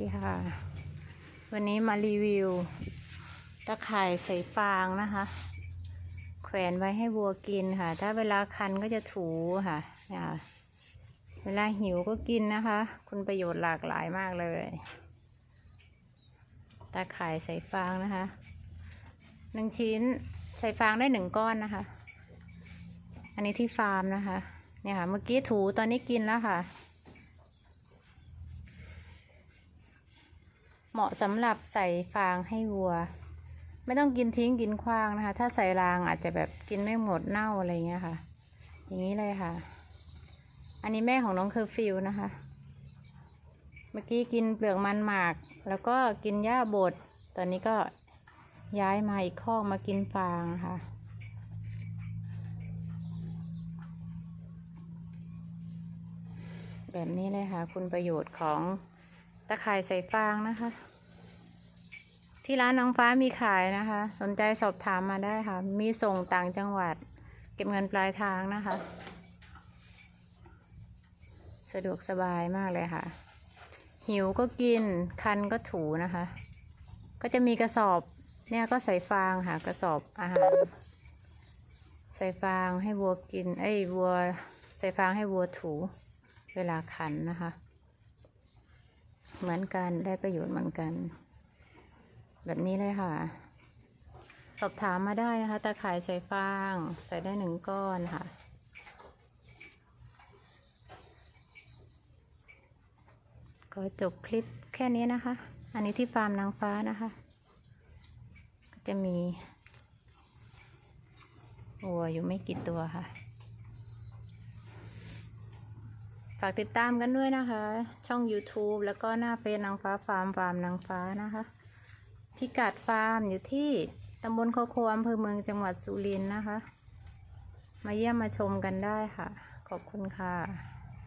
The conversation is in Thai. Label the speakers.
Speaker 1: ดีค่ะ วันนี้มารีวิว ตะข่ายใส่ฟางนะคะ แขวนไว้ให้วัวกินค่ะ ถ้าเวลาคันก็จะถูค่ะเนี่ค่ะ เวลาหิวก็กินนะคะ คุณประโยชน์หลากหลายมากเลย ตะข่ายใส่ฟางนะคะหนึ่งชิ้นใส่ฟางได้หนึ่งก้อนนะคะ อันนี้ที่ฟาร์มนะคะ เนี่ยค่ะ เมื่อกี้ถูตอนนี้กินแล้วค่ะ เห มาะสำหรับใส่ฟางให้วัว ไม่ต้องกินทิ้งกินขว้างนะคะ ถ้าใส่รางอาจจะแบบกินไม่หมดเน่าอะไรเงี้ยค่ะ อย่างนี้เลยค่ะ อันนี้แม่ของน้องเคอร์ฟิวนะคะ เมื่อกี้กินเปลือกมันหมาก แล้วก็กินหญ้าบดตอนนี้ก็ย้ายมาอีกข้อกมากินฟางค่ะแบบนี้เลยค่ะ คุณประโยชน์ของตะข่ายใส่ฟางนะคะ ที่ร้านน้องฟ้ามีขายนะคะ สนใจสอบถามมาได้ค่ะ มีส่งต่างจังหวัด เก็บเงินปลายทางนะคะ สะดวกสบายมากเลยค่ะ หิวก็กิน คันก็ถูนะคะ ก็จะมีกระสอบเนี่ยก็ใส่ฟางค่ะ กระสอบอาหาร ใส่ฟางให้วัวกิน เอ้ยวัว ใส่ฟางให้วัวถูเวลาขันนะคะ เหมือนกันได้ประโยชน์เหมือนกัน แบบนี้เลยค่ะ สอบถามมาได้นะคะตาข่ายใส่ฟาง ใส่ได้หนึ่งก้อนค่ะก็จบคลิปแค่นี้นะคะ อันนี้ที่ฟาร์มนางฟ้านะคะ ก็จะมีวัวอยู่ไม่กี่ตัวค่ะ ฝากติดตามกันด้วยนะคะ ช่อง YouTube แล้วก็หน้าเฟซนางฟ้าฟาร์มฟาร์มนางฟ้านะคะ พิกัดฟาร์มอยู่ที่ตำบลโคโคอำเภอเมืองจังหวัดสุรินทร์นะคะ มาเยี่ยมมาชมกันได้ค่ะ ขอบคุณค่ะ